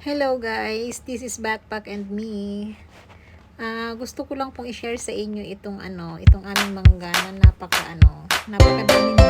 Hello guys, this is Backpack and me. Ah, gusto ko lang pong i-share sa inyo itong ano, itong aming mangga na napaka ano, napakadaming bunga.